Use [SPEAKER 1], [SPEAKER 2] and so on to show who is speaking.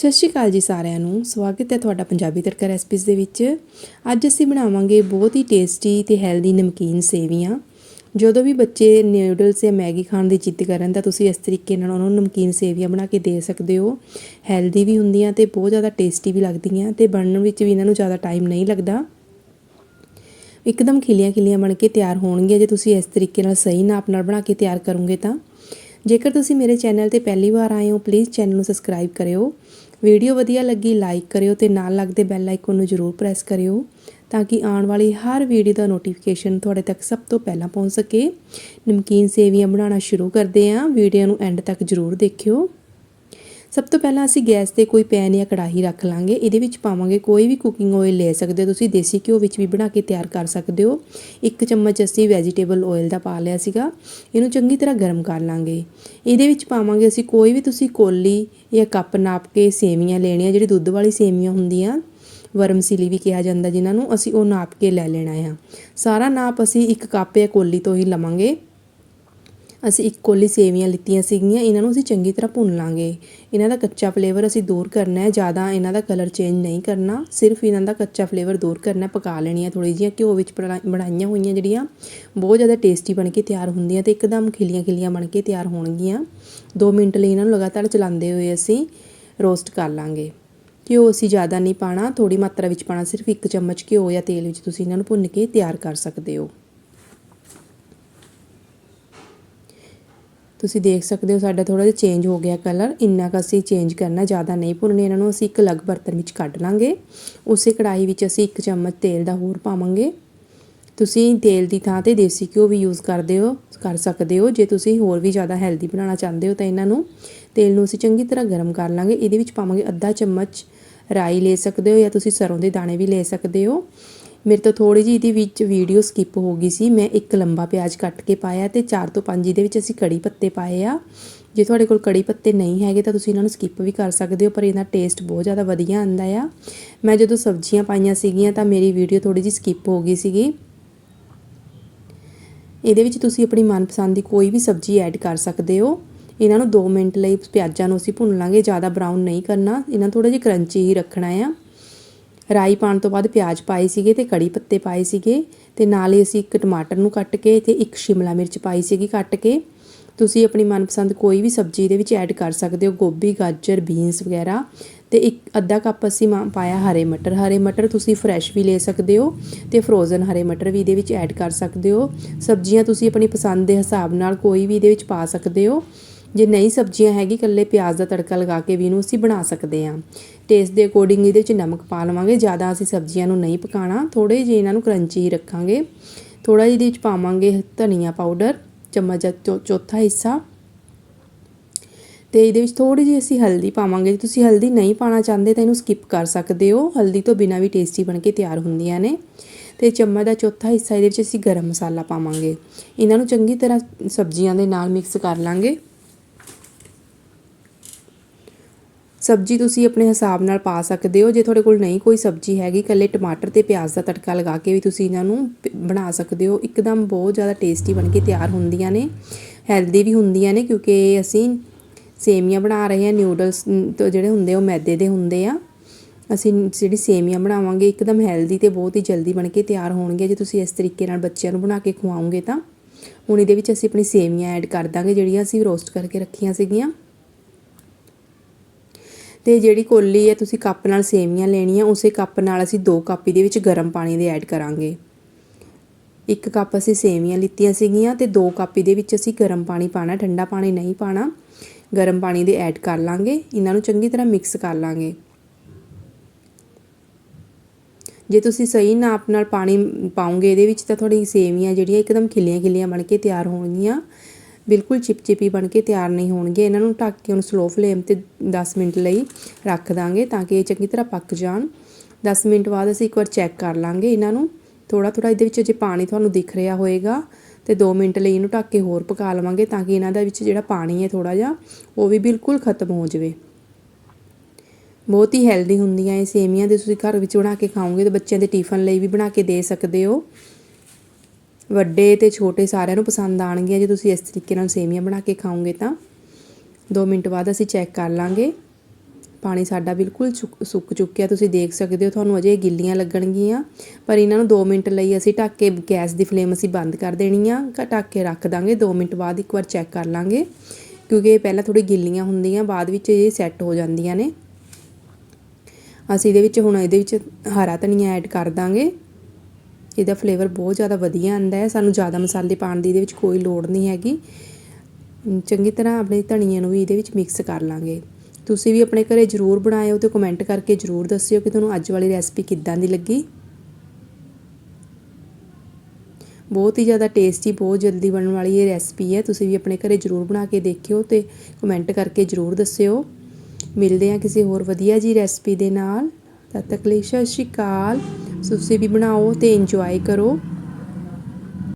[SPEAKER 1] ਸਤਿ ਸ਼੍ਰੀ ਅਕਾਲ ਜੀ ਸਾਰਿਆਂ ਨੂੰ। ਸਵਾਗਤ ਹੈ ਤੁਹਾਡਾ ਪੰਜਾਬੀ ਤੜਕਾ ਰੈਸਪੀਜ਼ ਦੇ ਵਿੱਚ। ਅੱਜ ਅਸੀਂ ਬਣਾਵਾਂਗੇ ਬਹੁਤ ਹੀ ਟੇਸਟੀ ਤੇ ਹੈਲਦੀ ਨਮਕੀਨ ਸੇਵੀਆਂ। ਜਦੋਂ ਵੀ ਬੱਚੇ ਨਿਊਡਲਸ ਜਾਂ ਮੈਗੀ ਖਾਣ ਦੀ ਜਿੱਦ ਕਰਨ ਤਾਂ ਤੁਸੀਂ ਇਸ ਤਰੀਕੇ ਨਾਲ ਉਹਨਾਂ ਨੂੰ ਨਮਕੀਨ ਸੇਵੀਆਂ ਬਣਾ ਕੇ ਦੇ ਸਕਦੇ ਹੋ। ਹੈਲਦੀ ਵੀ ਹੁੰਦੀਆਂ ਤੇ ਬਹੁਤ ਜ਼ਿਆਦਾ ਟੇਸਟੀ ਵੀ ਲੱਗਦੀਆਂ ਤੇ ਬਣਨ ਵਿੱਚ ਵੀ ਇਹਨਾਂ ਨੂੰ ਜ਼ਿਆਦਾ ਟਾਈਮ ਨਹੀਂ ਲੱਗਦਾ। ਇੱਕਦਮ ਖਿਲੀਆਂ ਖਿਲੀਆਂ ਬਣ ਕੇ ਤਿਆਰ ਹੋਣਗੀਆਂ। ਜੇ ਤੁਸੀਂ ਇਸ ਤਰੀਕੇ ਨਾਲ ਸਹੀ ਨਾਪ ਨਾਲ ਬਣਾ ਕੇ ਤਿਆਰ ਕਰੋਗੇ ਤਾਂ। ਜੇਕਰ ਤੁਸੀਂ ਮੇਰੇ ਚੈਨਲ ਤੇ ਪਹਿਲੀ ਵਾਰ ਆਏ ਹੋ ਪਲੀਜ਼ ਚੈਨਲ ਨੂੰ ਸਬਸਕ੍ਰਾਈਬ ਕਰਿਓ। ਵੀਡੀਓ ਵਧੀਆ ਲੱਗੀ ਲਾਈਕ ਕਰਿਓ ਤੇ ਨਾਲ ਲੱਗਦੇ ਬੈਲ ਆਈਕਨ ਨੂੰ ਜ਼ਰੂਰ ਪ੍ਰੈਸ ਕਰਿਓ ਤਾਂ ਕਿ ਆਉਣ ਵਾਲੀ ਹਰ ਵੀਡੀਓ ਦਾ ਨੋਟੀਫਿਕੇਸ਼ਨ ਤੁਹਾਡੇ ਤੱਕ ਸਭ ਤੋਂ ਪਹਿਲਾਂ ਪਹੁੰਚ ਸਕੇ। ਨਮਕੀਨ ਸੇਵੀਆਂ ਬਣਾਉਣਾ ਸ਼ੁਰੂ ਕਰਦੇ ਹਾਂ। ਵੀਡੀਓ ਨੂੰ ਐਂਡ ਤੱਕ ਜ਼ਰੂਰ ਦੇਖਿਓ। ਸਭ ਤੋਂ ਪਹਿਲਾਂ ਅਸੀਂ ਗੈਸ ਤੇ ਕੋਈ ਪੈਨ ਜਾਂ ਕੜਾਹੀ ਰੱਖ ਲਾਂਗੇ। ਇਹਦੇ ਵਿੱਚ ਪਾਵਾਂਗੇ ਕੋਈ ਵੀ ਕੁਕਿੰਗ ਆਇਲ ਲੈ ਸਕਦੇ ਹੋ ਤੁਸੀਂ। ਦੇਸੀ ਘਿਓ ਵਿੱਚ ਵੀ ਬਣਾ ਕੇ ਤਿਆਰ ਕਰ ਸਕਦੇ ਹੋ। ਇੱਕ ਚਮਚ ਅਸੀਂ ਵੈਜੀਟੇਬਲ ਆਇਲ ਦਾ ਪਾ ਲਿਆ ਸੀਗਾ। ਇਹਨੂੰ ਚੰਗੀ ਤਰ੍ਹਾਂ ਗਰਮ ਕਰ ਲਾਂਗੇ। ਇਹਦੇ ਵਿੱਚ ਪਾਵਾਂਗੇ ਅਸੀਂ ਕੋਈ ਵੀ ਤੁਸੀਂ ਕੋਲੀ ਜਾਂ ਕੱਪ ਨਾਪ ਕੇ ਸੇਵੀਆਂ ਲੈਣੀਆਂ, ਜਿਹੜੀ ਦੁੱਧ ਵਾਲੀ ਸੇਵੀਆਂ ਹੁੰਦੀਆਂ। ਵਰਮ ਵਰਮਸੀਲੀ ਵੀ ਕਿਹਾ ਜਾਂਦਾ ਜਿਨ੍ਹਾਂ ਨੂੰ। ਅਸੀਂ ਉਹ ਨਾਪ ਕੇ ਲੈ ਲੈਣਾ ਆ। ਸਾਰਾ ਨਾਪ ਅਸੀਂ ਇੱਕ ਕੱਪ ਜਾਂ ਕੋਲੀ ਤੋਂ ਹੀ ਲਵਾਂਗੇ। ਅਸੀਂ ਇੱਕ ਕੋਲੀ ਸੇਵੀਆਂ ਲਿੱਤੀਆਂ ਸੀਗੀਆਂ, ਇਹਨਾਂ ਨੂੰ ਅਸੀਂ ਚੰਗੀ ਤਰ੍ਹਾਂ ਭੁੰਨ ਲਾਂਗੇ। ਇਹਨਾਂ ਦਾ ਕੱਚਾ ਫਲੇਵਰ ਅਸੀਂ ਦੂਰ ਕਰਨਾ ਹੈ, ਜ਼ਿਆਦਾ ਇਹਨਾਂ ਦਾ ਕਲਰ ਚੇਂਜ ਨਹੀਂ ਕਰਨਾ। ਸਿਰਫ ਇਹਨਾਂ ਦਾ ਕੱਚਾ ਫਲੇਵਰ ਦੂਰ ਕਰਨਾ ਪਕਾ ਲੈਣੀਆਂ ਥੋੜੀ ਜਿਹੀਆਂ ਘਿਓ ਵਿੱਚ ਬਣਾਈਆਂ ਹੋਈਆਂ ਜਿਹੜੀਆਂ ਬਹੁਤ ਜ਼ਿਆਦਾ ਟੇਸਟੀ ਬਣ ਕੇ ਤਿਆਰ ਹੁੰਦੀਆਂ ਤੇ ਇੱਕਦਮ ਖਿਲੀਆਂ ਖਿਲੀਆਂ ਬਣ ਕੇ ਤਿਆਰ ਹੋਣਗੀਆਂ। 2 ਮਿੰਟ ਲਈ ਇਹਨਾਂ ਨੂੰ ਲਗਾਤਾਰ ਚਲਾਉਂਦੇ ਹੋਏ ਅਸੀਂ ਰੋਸਟ ਕਰ ਲਾਂਗੇ। ਘਿਓ ਅਸੀਂ ਜ਼ਿਆਦਾ ਨਹੀਂ ਪਾਣਾ ਥੋੜੀ ਮਾਤਰਾ ਵਿੱਚ ਪਾਣਾ ਸਿਰਫ ਇੱਕ ਚਮਚ ਘਿਓ ਜਾਂ ਤੇਲ ਵਿੱਚ ਤੁਸੀਂ ਇਹਨਾਂ ਨੂੰ ਭੁੰਨ ਕੇ ਤਿਆਰ ਕਰ ਸਕਦੇ ਹੋ। ਤੁਸੀਂ ਦੇਖ ਸਕਦੇ ਹੋ ਸਾਡਾ ਥੋੜਾ ਜਿਹਾ ਚੇਂਜ ਹੋ ਗਿਆ ਕਲਰ ਇੰਨਾ ਕੁ ਅਸੀਂ ਚੇਂਜ ਕਰਨਾ ਜ਼ਿਆਦਾ ਨਹੀਂ ਭੁੰਨਣੇ, ਇਹਨਾਂ ਨੂੰ ਅਸੀਂ ਇੱਕ ਅਲੱਗ ਬਰਤਨ ਵਿੱਚ ਕੱਢ ਲਾਂਗੇ। ਉਸੇ ਕੜਾਈ ਵਿੱਚ ਅਸੀਂ ਇੱਕ ਚਮਚ ਤੇਲ ਦਾ ਹੋਰ ਪਾਵਾਂਗੇ। ਤੁਸੀਂ ਤੇਲ ਦੀ ਥਾਂ ਤੇ ਦੇਸੀ ਘਿਓ ਵੀ ਯੂਜ਼ ਕਰਦੇ ਹੋ, ਕਰ ਸਕਦੇ ਹੋ। ਜੇ ਤੁਸੀਂ ਹੋਰ ਵੀ ਜ਼ਿਆਦਾ ਹੈਲਦੀ ਬਣਾਉਣਾ ਚਾਹੁੰਦੇ ਹੋ ਤਾਂ ਇਹਨਾਂ ਨੂੰ ਤੇਲ ਨੂੰ ਅਸੀਂ ਚੰਗੀ ਤਰ੍ਹਾਂ ਗਰਮ ਕਰ ਲਾਂਗੇ। ਇਹਦੇ ਵਿੱਚ ਪਾਵਾਂਗੇ ਅੱਧਾ ਚਮਚ ਰਾਈ ਲੈ ਸਕਦੇ ਹੋ ਜਾਂ ਤੁਸੀਂ ਸਰੋਂ ਦੇ ਦਾਣੇ ਵੀ ਲੈ ਸਕਦੇ ਹੋ। ਮੇਰੇ ਤੋਂ ਥੋੜੀ ਜਿਹੀ ਇਹਦੇ ਵਿੱਚ ਵੀਡੀਓ ਸਕਿਪ ਹੋ ਗਈ ਸੀ। ਮੈਂ ਇੱਕ ਲੰਬਾ ਪਿਆਜ਼ ਕੱਟ ਕੇ ਪਾਇਆ ਤੇ 4 ਤੋਂ 5 ਇਹਦੇ ਵਿੱਚ ਅਸੀਂ ਕੜੀ ਪੱਤੇ ਪਾਏ ਆ। ਜੇ ਤੁਹਾਡੇ ਕੋਲ ਕੜੀ ਪੱਤੇ ਨਹੀਂ ਹੈਗੇ ਤਾਂ ਤੁਸੀਂ ਇਹਨਾਂ ਨੂੰ ਸਕਿਪ ਵੀ ਕਰ ਸਕਦੇ ਹੋ, ਪਰ ਇਹਦਾ ਟੇਸਟ ਬਹੁਤ ਜ਼ਿਆਦਾ ਵਧੀਆ ਆਂਦਾ ਆ। ਮੈਂ ਜਦੋਂ ਸਬਜ਼ੀਆਂ ਪਾਈਆਂ ਸੀਗੀਆਂ ਤਾਂ ਮੇਰੀ ਵੀਡੀਓ ਥੋੜੀ ਜਿਹੀ ਸਕਿਪ ਹੋ ਗਈ ਸੀਗੀ। ਇਹਦੇ ਵਿੱਚ ਤੁਸੀਂ ਆਪਣੀ ਮਨਪਸੰਦ ਦੀ ਕੋਈ ਵੀ ਸਬਜ਼ੀ ਐਡ ਕਰ ਸਕਦੇ ਹੋ। ਇਹਨਾਂ ਨੂੰ 2 ਮਿੰਟ ਲਈ ਪਿਆਜ਼ਾਂ ਨੂੰ ਅਸੀਂ ਭੁੰਨ ਲਾਂਗੇ, ਜ਼ਿਆਦਾ ਬਰਾਊਨ ਨਹੀਂ ਕਰਨਾ। ਇਹਨਾਂ ਥੋੜਾ ਜਿਹਾ ਕਰੰਚੀ ਹੀ ਰੱਖਣਾ ਆ। ਰਾਈ ਪਾਣ ਤੋਂ ਬਾਅਦ ਪਿਆਜ਼ ਪਾਏ ਸੀਗੇ ਤੇ ਕੜੀ ਪੱਤੇ ਪਾਏ ਸੀਗੇ ਤੇ ਨਾਲ ਹੀ ਅਸੀਂ ਇੱਕ ਟਮਾਟਰ ਨੂੰ ਕੱਟ ਕੇ ਤੇ ਇੱਕ ਸ਼ਿਮਲਾ ਮਿਰਚ ਪਾਈ ਸੀਗੀ ਕੱਟ ਕੇ। ਤੁਸੀਂ ਆਪਣੀ ਮਨਪਸੰਦ ਕੋਈ ਵੀ ਸਬਜ਼ੀ ਦੇ ਵਿੱਚ ਐਡ ਕਰ ਸਕਦੇ ਹੋ, ਗੋਭੀ, ਗਾਜਰ, ਬੀਨਸ ਵਗੈਰਾ। ਤੇ ਇੱਕ ਅੱਧਾ ਕੱਪ ਅਸੀਂ ਪਾਇਆ ਹਰੇ ਮਟਰ। ਹਰੇ ਮਟਰ ਤੁਸੀਂ ਫਰੈਸ਼ ਵੀ ਲੈ ਸਕਦੇ ਹੋ ਤੇ ਫਰੋਜ਼ਨ ਹਰੇ ਮਟਰ ਵੀ ਇਹਦੇ ਵਿੱਚ ਐਡ ਕਰ ਸਕਦੇ ਹੋ। ਸਬਜ਼ੀਆਂ ਤੁਸੀਂ ਆਪਣੀ ਪਸੰਦ ਦੇ ਹਿਸਾਬ ਨਾਲ ਕੋਈ ਵੀ ਇਹਦੇ ਵਿੱਚ ਪਾ ਸਕਦੇ ਹੋ। ਜੇ ਨਹੀਂ ਸਬਜ਼ੀਆਂ ਹੈਗੀ ਕੱਲੇ ਪਿਆਜ਼ ਦਾ ਤੜਕਾ ਲਗਾ ਕੇ ਵੀ ਇਹਨੂੰ ਅਸੀਂ ਬਣਾ ਸਕਦੇ ਹਾਂ। ਟੇਸਟ ਦੇ ਅਕੋਰਡਿੰਗ ਇਹਦੇ ਵਿੱਚ ਨਮਕ ਪਾ ਲਵਾਂਗੇ। ਜ਼ਿਆਦਾ ਅਸੀਂ ਸਬਜ਼ੀਆਂ ਨੂੰ ਨਹੀਂ ਪਕਾਣਾ। ਥੋੜੇ ਜਿਹੇ ਇਹਨਾਂ ਨੂੰ ਕਰੰਚੀ ਹੀ ਰੱਖਾਂਗੇ। ਥੋੜਾ ਜਿਹੇ ਇਹਦੇ ਵਿੱਚ ਪਾਵਾਂਗੇ ਧਨੀਆ ਪਾਊਡਰ ਚਮਚ ਦਾ ਚੌਥਾ ਹਿੱਸਾ। ਤੇ ਇਹਦੇ ਵਿੱਚ ਥੋੜੀ ਜਿਹੀ ਅਸੀਂ ਹਲਦੀ ਪਾਵਾਂਗੇ। ਜੇ ਤੁਸੀਂ ਹਲਦੀ ਨਹੀਂ ਪਾਣਾ ਚਾਹੁੰਦੇ ਤਾਂ ਇਹਨੂੰ ਸਕਿਪ ਕਰ ਸਕਦੇ ਹੋ। ਹਲਦੀ ਤੋਂ ਬਿਨਾ ਵੀ ਟੇਸਟੀ ਬਣ ਕੇ ਤਿਆਰ ਹੁੰਦੀਆਂ ਨੇ। ਤੇ ਚਮਚ ਦਾ ਚੌਥਾ ਹਿੱਸਾ ਇਹਦੇ ਵਿੱਚ ਅਸੀਂ ਗਰਮ ਮਸਾਲਾ ਪਾਵਾਂਗੇ। ਇਹਨਾਂ ਨੂੰ ਚੰਗੀ ਤਰ੍ਹਾਂ ਸਬਜ਼ੀਆਂ ਦੇ ਨਾਲ ਮਿਕਸ ਕਰ ਲਾਂਗੇ। ਸਬਜ਼ੀ ਤੁਸੀਂ ਆਪਣੇ ਹਿਸਾਬ ਨਾਲ ਪਾ ਸਕਦੇ ਹੋ। ਜੇ ਤੁਹਾਡੇ ਕੋਲ ਨਹੀਂ ਕੋਈ ਸਬਜ਼ੀ ਹੈਗੀ, ਇਕੱਲੇ ਟਮਾਟਰ ਤੇ ਪਿਆਜ਼ ਦਾ ਤੜਕਾ ਲਗਾ ਕੇ ਵੀ ਤੁਸੀਂ ਇਹਨਾਂ ਨੂੰ ਬਣਾ ਸਕਦੇ ਹੋ। ਇੱਕਦਮ ਬਹੁਤ ਜ਼ਿਆਦਾ ਟੇਸਟੀ ਬਣ ਕੇ ਤਿਆਰ ਹੁੰਦੀਆਂ ਨੇ, ਹੈਲਦੀ ਵੀ ਹੁੰਦੀਆਂ ਨੇ, ਕਿਉਂਕਿ ਅਸੀਂ ਸੇਮੀਆਂ ਬਣਾ ਰਹੇ ਹਾਂ। ਨਿਊਡਲਸ ਜਿਹੜੇ ਹੁੰਦੇ ਉਹ ਮੈਦੇ ਦੇ ਹੁੰਦੇ ਆ। ਅਸੀਂ ਜਿਹੜੀ ਸੇਮੀਆਂ ਬਣਾਵਾਂਗੇ, ਇੱਕਦਮ ਹੈਲਦੀ ਤੇ ਬਹੁਤ ਹੀ ਜਲਦੀ ਬਣ ਕੇ ਤਿਆਰ ਹੋਣਗੇ ਜੇ ਤੁਸੀਂ ਇਸ ਤਰੀਕੇ ਨਾਲ ਬੱਚਿਆਂ ਨੂੰ ਬਣਾ ਕੇ ਖਵਾਓਗੇ ਤਾਂ, ਹੁਣ ਇਹਦੇ ਵਿੱਚ ਅਸੀਂ ਆਪਣੀ ਸੇਮੀਆਂ ਐਡ ਕਰ ਦਾਂਗੇ, ਜਿਹੜੀਆਂ ਅਸੀਂ ਰੋਸਟ ਕਰਕੇ ਰੱਖੀਆਂ ਸੀਗੀਆਂ। ਤੇ ਜਿਹੜੀ ਕੋਲੀ ਹੈ, ਤੁਸੀਂ ਕੱਪ ਨਾਲ ਸੇਵੀਆਂ ਲੈਣੀਆਂ, ਉਸੇ ਕੱਪ ਨਾਲ ਅਸੀਂ 2 ਕੱਪ ਇਹਦੇ ਵਿੱਚ ਗਰਮ ਪਾਣੀ ਦੇ ਐਡ ਕਰਾਂਗੇ। ਇੱਕ ਕੱਪ ਅਸੀਂ ਸੇਵੀਆਂ ਲਿੱਤੀਆਂ ਸੀਗੀਆਂ ਤੇ 2 ਕੱਪ ਇਹਦੇ ਵਿੱਚ ਅਸੀਂ ਗਰਮ ਪਾਣੀ ਪਾਣਾ ਠੰਡਾ ਪਾਣੀ ਨਹੀਂ ਪਾਣਾ ਗਰਮ ਪਾਣੀ ਦੇ ਐਡ ਕਰ ਲਾਂਗੇ, ਇਹਨਾਂ ਨੂੰ ਚੰਗੀ ਤਰ੍ਹਾਂ ਮਿਕਸ ਕਰ ਲਾਂਗੇ। ਜੇ ਤੁਸੀਂ ਸਹੀ ਨਾਪ ਨਾਲ ਪਾਣੀ ਪਾਉਂਗੇ ਇਹਦੇ ਵਿੱਚ ਤਾਂ ਤੁਹਾਡੀ ਸੇਵੀਆਂ ਜਿਹੜੀਆਂ ਇੱਕਦਮ ਖਿੱਲੀਆਂ ਖਿੱਲੀਆਂ ਬਣ ਕੇ ਤਿਆਰ ਹੋਣਗੀਆਂ। ਬਿਲਕੁਲ ਚਿਪਚਿਪੀ ਬਣ ਕੇ ਤਿਆਰ ਨਹੀਂ ਹੋਣਗੇ। ਇਹਨਾਂ ਨੂੰ ਢੱਕ ਕੇ ਉਹਨੂੰ ਸਲੋ ਫਲੇਮ ਤੇ 10 ਮਿੰਟ ਲਈ ਰੱਖ ਦਾਂਗੇ ਤਾਂ ਕਿ ਇਹ ਚੰਗੀ ਤਰ੍ਹਾਂ ਪੱਕ ਜਾਣ। 10 ਮਿੰਟ ਬਾਅਦ ਅਸੀਂ ਇੱਕ ਵਾਰ ਚੈੱਕ ਕਰ ਲਾਂਗੇ ਇਹਨਾਂ ਨੂੰ। ਥੋੜਾ ਥੋੜਾ ਇਹਦੇ ਵਿੱਚ ਜੇ ਪਾਣੀ ਤੁਹਾਨੂੰ ਦਿਖ ਰਿਹਾ ਹੋਏਗਾ ਤੇ 2 ਮਿੰਟ ਲਈ ਇਹਨੂੰ ਢੱਕ ਕੇ ਹੋਰ ਪਕਾ ਲਵਾਂਗੇ ਤਾਂ ਕਿ ਇਹਨਾਂ ਦਾ ਵਿੱਚ ਜਿਹੜਾ ਪਾਣੀ ਹੈ ਥੋੜਾ ਜਿਹਾ, ਉਹ ਵੀ ਬਿਲਕੁਲ ਖਤਮ ਹੋ ਜਾਵੇ। ਬਹੁਤ ਹੀ ਹੈਲਦੀ ਹੁੰਦੀਆਂ ਇਹ ਸੇਮੀਆਂ ਦੇ ਤੁਸੀਂ ਘਰ ਵਿੱਚ ਬਣਾ ਕੇ ਖਾਓਗੇ ਤੇ ਬੱਚਿਆਂ ਦੇ ਟਿਫਨ ਲਈ ਵੀ ਬਣਾ ਕੇ ਦੇ ਸਕਦੇ ਹੋ। ਵੱਡੇ ਤੇ ਛੋਟੇ ਸਾਰਿਆਂ ਨੂੰ ਪਸੰਦ ਆਣਗੀਆਂ ਜੇ ਤੁਸੀਂ ਇਸ ਤਰੀਕੇ ਨਾਲ ਸੇਮੀਆਂ ਬਣਾ ਕੇ ਖਾਓਗੇ ਤਾਂ 2 ਮਿੰਟ ਬਾਅਦ ਅਸੀਂ ਚੈੱਕ ਕਰ ਲਾਂਗੇ। ਪਾਣੀ ਸਾਡਾ ਬਿਲਕੁਲ ਸੁੱਕ- ਸੁੱਕ ਚੁੱਕਿਆ। ਤੁਸੀਂ ਦੇਖ ਸਕਦੇ ਹੋ ਤੁਹਾਨੂੰ ਅਜੇ ਗਿੱਲੀਆਂ ਲੱਗਣਗੀਆਂ। ਪਰ ਇਹਨਾਂ ਨੂੰ 2 ਮਿੰਟ ਲਈ ਅਸੀਂ ਢੱਕ ਕੇ ਗੈਸ ਦੀ ਫਲੇਮ ਅਸੀਂ ਬੰਦ ਕਰ ਦੇਣੀ ਆ। ਢੱਕ ਕੇ ਰੱਖ ਦਾਂਗੇ। 2 ਮਿੰਟ ਬਾਅਦ ਇੱਕ ਵਾਰ ਚੈੱਕ ਕਰ ਲਾਂਗੇ। ਕਿਉਂਕਿ ਇਹ ਪਹਿਲਾਂ ਥੋੜੀ ਗਿੱਲੀਆਂ ਹੁੰਦੀਆਂ, ਬਾਅਦ ਵਿੱਚ ਇਹ ਸੈੱਟ ਹੋ ਜਾਂਦੀਆਂ ਨੇ। ਅਸੀਂ ਇਹਦੇ ਵਿੱਚ ਹੁਣ ਇਹਦੇ ਵਿੱਚ ਹਰਾ ਧਨੀਆ ਐਡ ਕਰ ਦਾਂਗੇ। ਇਹਦਾ ਫਲੇਵਰ ਬਹੁਤ ਜ਼ਿਆਦਾ ਵਧੀਆ ਆਂਦਾ ਹੈ। ਸਾਨੂੰ ਜ਼ਿਆਦਾ ਮਸਾਲੇ ਪਾਉਣ ਦੀ ਇਹਦੇ ਵਿੱਚ ਕੋਈ ਲੋੜ ਨਹੀਂ ਹੈਗੀ। ਚੰਗੀ ਤਰ੍ਹਾਂ ਆਪਣੇ ਧਨੀਏ ਨੂੰ ਵੀ ਇਹਦੇ ਵਿੱਚ ਮਿਕਸ ਕਰ ਲਾਂਗੇ। ਤੁਸੀਂ ਵੀ ਆਪਣੇ ਘਰੇ ਜ਼ਰੂਰ ਬਣਾਇਓ ਤੇ ਕਮੈਂਟ ਕਰਕੇ ਜ਼ਰੂਰ ਦੱਸਿਓ ਕਿ ਤੁਹਾਨੂੰ ਅੱਜ ਵਾਲੀ ਰੈਸਪੀ ਕਿੱਦਾਂ ਦੀ ਲੱਗੀ। ਬਹੁਤ ਹੀ ਜ਼ਿਆਦਾ ਟੇਸਟੀ ਬਹੁਤ ਜਲਦੀ ਬਣਨ ਵਾਲੀ ਇਹ ਰੈਸਪੀ ਹੈ। ਤੁਸੀਂ ਵੀ ਆਪਣੇ ਘਰੇ ਜ਼ਰੂਰ ਬਣਾ ਕੇ ਦੇਖਿਓ ਤੇ ਕਮੈਂਟ ਕਰਕੇ ਜ਼ਰੂਰ ਦੱਸਿਓ। ਮਿਲਦੇ ਹਾਂ ਕਿਸੇ ਹੋਰ ਵਧੀਆ ਜੀ ਰੈਸਪੀ ਦੇ ਨਾਲ। ਤਦ ਤੱਕ ਲਈ ਸਤਿ ਸ਼੍ਰੀ ਅਕਾਲ। ਤੁਸੀਂ ਵੀ ਬਣਾਓ ਤੇ ਇੰਜੋਏ ਕਰੋ।